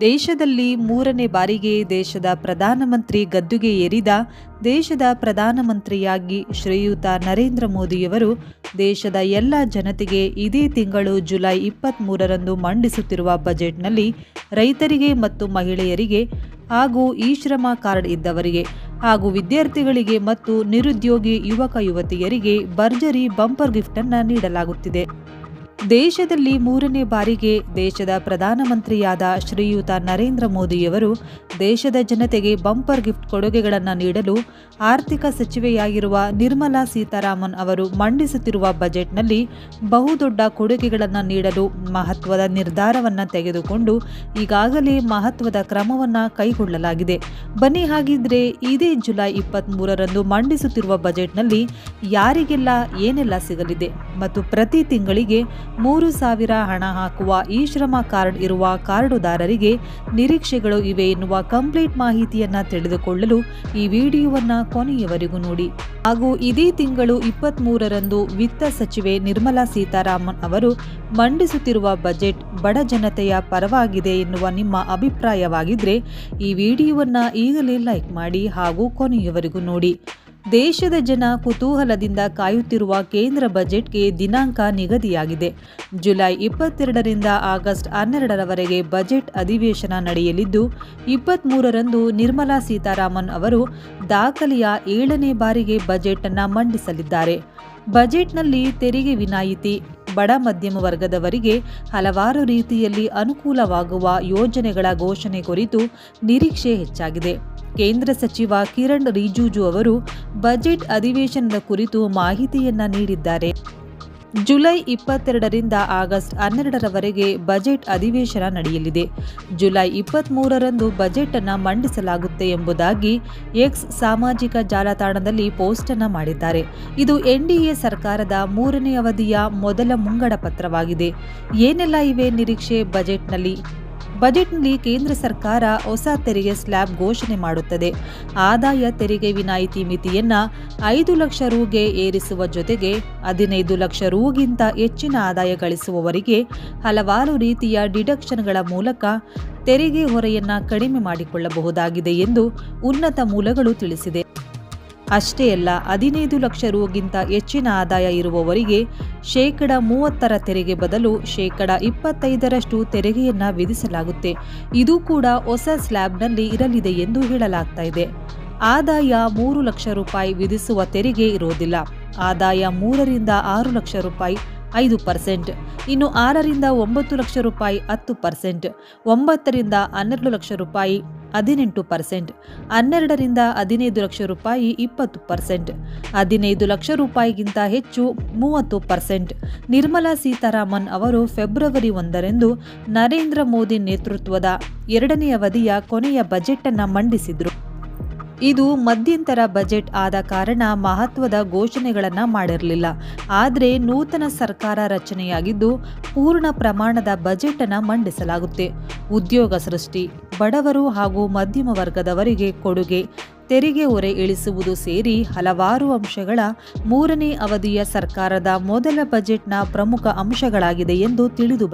ದೇಶದಲ್ಲಿ ಮೂರನೇ ಬಾರಿಗೆ ದೇಶದ ಪ್ರಧಾನಮಂತ್ರಿ ಗದ್ದುಗೆ ಏರಿದ ದೇಶದ ಪ್ರಧಾನಮಂತ್ರಿಯಾಗಿ ಶ್ರೀಯುತ ನರೇಂದ್ರ ಮೋದಿಯವರು ದೇಶದ ಎಲ್ಲ ಜನತೆಗೆ ಇದೇ ತಿಂಗಳು ಜುಲೈ ಇಪ್ಪತ್ತ್ಮೂರರಂದು ಮಂಡಿಸುತ್ತಿರುವ ಬಜೆಟ್ನಲ್ಲಿ ರೈತರಿಗೆ ಮತ್ತು ಮಹಿಳೆಯರಿಗೆ ಹಾಗೂ ಈ ಶ್ರಮ ಕಾರ್ಡ್ ಇದ್ದವರಿಗೆ ಹಾಗೂ ವಿದ್ಯಾರ್ಥಿಗಳಿಗೆ ಮತ್ತು ನಿರುದ್ಯೋಗಿ ಯುವಕ ಯುವತಿಯರಿಗೆ ಭರ್ಜರಿ ಬಂಪರ್ ಗಿಫ್ಟನ್ನು ನೀಡಲಾಗುತ್ತಿದೆ. ದೇಶದಲ್ಲಿ ಮೂರನೇ ಬಾರಿಗೆ ದೇಶದ ಪ್ರಧಾನಮಂತ್ರಿಯಾದ ಶ್ರೀಯುತ ನರೇಂದ್ರ ಮೋದಿಯವರು ದೇಶದ ಜನತೆಗೆ ಬಂಪರ್ ಗಿಫ್ಟ್ ಕೊಡುಗೆಗಳನ್ನು ನೀಡಲು ಆರ್ಥಿಕ ಸಚಿವೆಯಾಗಿರುವ ನಿರ್ಮಲಾ ಸೀತಾರಾಮನ್ ಅವರು ಮಂಡಿಸುತ್ತಿರುವ ಬಜೆಟ್ನಲ್ಲಿ ಬಹುದೊಡ್ಡ ಕೊಡುಗೆಗಳನ್ನು ನೀಡಲು ಮಹತ್ವದ ನಿರ್ಧಾರವನ್ನು ತೆಗೆದುಕೊಂಡು ಈಗಾಗಲೇ ಮಹತ್ವದ ಕ್ರಮವನ್ನು ಕೈಗೊಳ್ಳಲಾಗಿದೆ. ಬನ್ನಿ ಹಾಗಿದ್ರೆ ಇದೇ ಜುಲೈ ಇಪ್ಪತ್ತ್ಮೂರರಂದು ಮಂಡಿಸುತ್ತಿರುವ ಬಜೆಟ್ನಲ್ಲಿ ಯಾರಿಗೆಲ್ಲ ಏನೆಲ್ಲ ಸಿಗಲಿದೆ ಮತ್ತು ಪ್ರತಿ ತಿಂಗಳಿಗೆ ಮೂರು ಸಾವಿರ ಹಣ ಹಾಕುವ ಈ ಶ್ರಮ ಕಾರ್ಡ್ ಇರುವ ಕಾರ್ಡುದಾರರಿಗೆ ನಿರೀಕ್ಷೆಗಳು ಇವೆ ಎನ್ನುವ ಕಂಪ್ಲೀಟ್ ಮಾಹಿತಿಯನ್ನ ತಿಳಿದುಕೊಳ್ಳಲು ಈ ವಿಡಿಯೋವನ್ನ ಕೊನೆಯವರೆಗೂ ನೋಡಿ. ಹಾಗೂ ಇದೇ ತಿಂಗಳು ಇಪ್ಪತ್ತ್ ಮೂರರಂದು ವಿತ್ತ ಸಚಿವೆ ನಿರ್ಮಲಾ ಸೀತಾರಾಮನ್ ಅವರು ಮಂಡಿಸುತ್ತಿರುವ ಬಜೆಟ್ ಬಡ ಜನತೆಯ ಪರವಾಗಿದೆ ಎನ್ನುವ ನಿಮ್ಮ ಅಭಿಪ್ರಾಯವಾಗಿದ್ರೆ ಈ ವಿಡಿಯೋವನ್ನ ಈಗಲೇ ಲೈಕ್ ಮಾಡಿ ಹಾಗೂ ಕೊನೆಯವರೆಗೂ ನೋಡಿ. ದೇಶದ ಜನ ಕುತೂಹಲದಿಂದ ಕಾಯುತ್ತಿರುವ ಕೇಂದ್ರ ಬಜೆಟ್ಗೆ ದಿನಾಂಕ ನಿಗದಿಯಾಗಿದೆ. ಜುಲೈ ಇಪ್ಪತ್ತೆರಡರಿಂದ ಆಗಸ್ಟ್ ಹನ್ನೆರಡರವರೆಗೆ ಬಜೆಟ್ ಅಧಿವೇಶನ ನಡೆಯಲಿದ್ದು ಇಪ್ಪತ್ತ್ಮೂರರಂದು ನಿರ್ಮಲಾ ಸೀತಾರಾಮನ್ ಅವರು ದಾಖಲೆಯ ಏಳನೇ ಬಾರಿಗೆ ಬಜೆಟ್ ಅನ್ನು ಮಂಡಿಸಲಿದ್ದಾರೆ. ಬಜೆಟ್ನಲ್ಲಿ ತೆರಿಗೆ ವಿನಾಯಿತಿ, ಬಡ ಮಧ್ಯಮ ವರ್ಗದವರಿಗೆ ಹಲವಾರು ರೀತಿಯಲ್ಲಿ ಅನುಕೂಲವಾಗುವ ಯೋಜನೆಗಳ ಘೋಷಣೆ ಕುರಿತು ನಿರೀಕ್ಷೆ ಹೆಚ್ಚಾಗಿದೆ. ಕೇಂದ್ರ ಸಚಿವ ಕಿರಣ್ ರಿಜಿಜು ಅವರು ಬಜೆಟ್ ಅಧಿವೇಶನದ ಕುರಿತು ಮಾಹಿತಿಯನ್ನ ನೀಡಿದ್ದಾರೆ. ಜುಲೈ ಇಪ್ಪತ್ತೆರಡರಿಂದ ಆಗಸ್ಟ್ ಹನ್ನೆರಡರವರೆಗೆ ಬಜೆಟ್ ಅಧಿವೇಶನ ನಡೆಯಲಿದೆ. ಜುಲೈ ಇಪ್ಪತ್ತ್ಮೂರರಂದು ಬಜೆಟ್ ಅನ್ನು ಮಂಡಿಸಲಾಗುತ್ತೆ ಎಂಬುದಾಗಿ ಎಕ್ಸ್ ಸಾಮಾಜಿಕ ಜಾಲತಾಣದಲ್ಲಿ ಪೋಸ್ಟ್ ಅನ್ನು ಮಾಡಿದ್ದಾರೆ. ಇದು ಎನ್ಡಿಎ ಸರ್ಕಾರದ ಮೂರನೇ ಅವಧಿಯ ಮೊದಲ ಮುಂಗಡ ಪತ್ರವಾಗಿದೆ. ಏನೆಲ್ಲ ಇವೆ ನಿರೀಕ್ಷೆ ಬಜೆಟ್ನಲ್ಲಿ? ಬಜೆಟ್ನಲ್ಲಿ ಕೇಂದ್ರ ಸರ್ಕಾರ ಹೊಸ ತೆರಿಗೆ ಸ್ಲ್ಯಾಬ್ ಘೋಷಣೆ ಮಾಡುತ್ತದೆ. ಆದಾಯ ತೆರಿಗೆ ವಿನಾಯಿತಿ ಮಿತಿಯನ್ನ ಐದು ಲಕ್ಷ ರೂಗೆ ಏರಿಸುವ ಜೊತೆಗೆ ಹದಿನೈದು ಲಕ್ಷ ರೂಗಿಂತ ಹೆಚ್ಚಿನ ಆದಾಯ ಗಳಿಸುವವರಿಗೆ ಹಲವಾರು ರೀತಿಯ ಡಿಡಕ್ಷನ್ಗಳ ಮೂಲಕ ತೆರಿಗೆ ಹೊರೆಯನ್ನ ಕಡಿಮೆ ಮಾಡಿಕೊಳ್ಳಬಹುದಾಗಿದೆ ಎಂದು ಉನ್ನತ ಮೂಲಗಳು ತಿಳಿಸಿದೆ. ಅಷ್ಟೇ ಅಲ್ಲ, ಹದಿನೈದು ಲಕ್ಷ ರುಗಿಂತ ಹೆಚ್ಚಿನ ಆದಾಯ ಇರುವವರಿಗೆ ಶೇಕಡ ಮೂವತ್ತರ ತೆರಿಗೆ ಬದಲು ಶೇಕಡ ಇಪ್ಪತ್ತೈದರಷ್ಟು ತೆರಿಗೆಯನ್ನ ವಿಧಿಸಲಾಗುತ್ತೆ. ಇದು ಕೂಡ ಹೊಸ ಸ್ಲ್ಯಾಬ್ನಲ್ಲಿ ಇರಲಿದೆ ಎಂದು ಹೇಳಲಾಗ್ತಾ ಇದೆ. ಆದಾಯ ಮೂರು ಲಕ್ಷ ರೂಪಾಯಿ ವಿಧಿಸುವ ತೆರಿಗೆ ಇರೋದಿಲ್ಲ. ಆದಾಯ ಮೂರರಿಂದ ಆರು ಲಕ್ಷ ರೂಪಾಯಿ, ಐದು ಪರ್ಸೆಂಟ್. ಇನ್ನು ಆರರಿಂದ ಒಂಬತ್ತು ಲಕ್ಷ ರೂಪಾಯಿ, ಹತ್ತು ಪರ್ಸೆಂಟ್. ಒಂಬತ್ತರಿಂದ ಹನ್ನೆರಡು ಲಕ್ಷ ರೂಪಾಯಿ ಹದಿನೆಂಟು ಪರ್ಸೆಂಟ್. ಹನ್ನೆರಡರಿಂದ ಹದಿನೈದು ಲಕ್ಷ ರೂಪಾಯಿ ಇಪ್ಪತ್ತು ಪರ್ಸೆಂಟ್. ಹದಿನೈದು ಲಕ್ಷ ರೂಪಾಯಿಗಿಂತ ಹೆಚ್ಚು ಮೂವತ್ತು ಪರ್ಸೆಂಟ್. ನಿರ್ಮಲಾ ಸೀತಾರಾಮನ್ ಅವರು ಫೆಬ್ರವರಿ ಒಂದರಂದು ನರೇಂದ್ರ ಮೋದಿ ನೇತೃತ್ವದ ಎರಡನೇ ಅವಧಿಯ ಕೊನೆಯ ಬಜೆಟ್ ಅನ್ನು ಮಂಡಿಸಿದ್ರು. ಇದು ಮಧ್ಯಂತರ ಬಜೆಟ್ ಆದ ಕಾರಣ ಮಹತ್ವದ ಘೋಷಣೆಗಳನ್ನು ಮಾಡಿರಲಿಲ್ಲ. ಆದರೆ ನೂತನ ಸರ್ಕಾರ ರಚನೆಯಾಗಿದ್ದು ಪೂರ್ಣ ಪ್ರಮಾಣದ ಬಜೆಟ್ ಅನ್ನು ಮಂಡಿಸಲಾಗುತ್ತೆ. ಉದ್ಯೋಗ ಸೃಷ್ಟಿ, ಬಡವರು ಹಾಗೂ ಮಧ್ಯಮ ವರ್ಗದವರಿಗೆ ಕೊಡುಗೆ, ತೆರಿಗೆ ಹೊರೆ ಇಳಿಸುವುದು ಸೇರಿ ಹಲವಾರು ಅಂಶಗಳ ಮೂರನೇ ಅವಧಿಯ ಸರ್ಕಾರದ ಮೊದಲ ಬಜೆಟ್ನ ಪ್ರಮುಖ ಅಂಶಗಳಾಗಿದೆ ಎಂದು ತಿಳಿದು